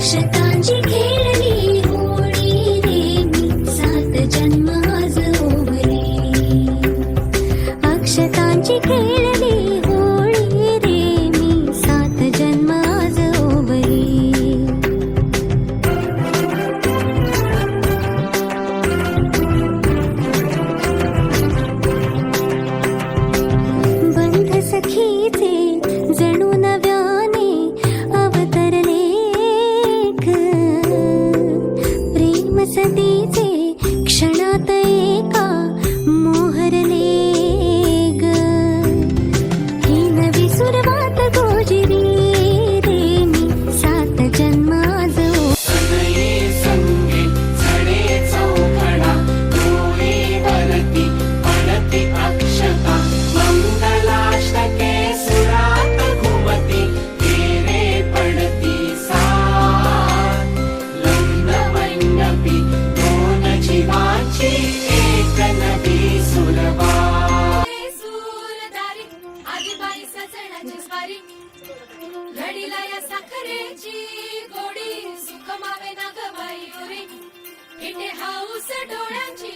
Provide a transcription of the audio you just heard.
शतांची खेळली होळी शतञ्जलि सात जन्म सतीचे क्षणात एका मोहरले ग. ही नवी सुरवात सजण्याची स्वारी घडीला या साखरेची गोडी सुख मावे ना ग बाई गोरी इथे हाऊस डोळ्यांची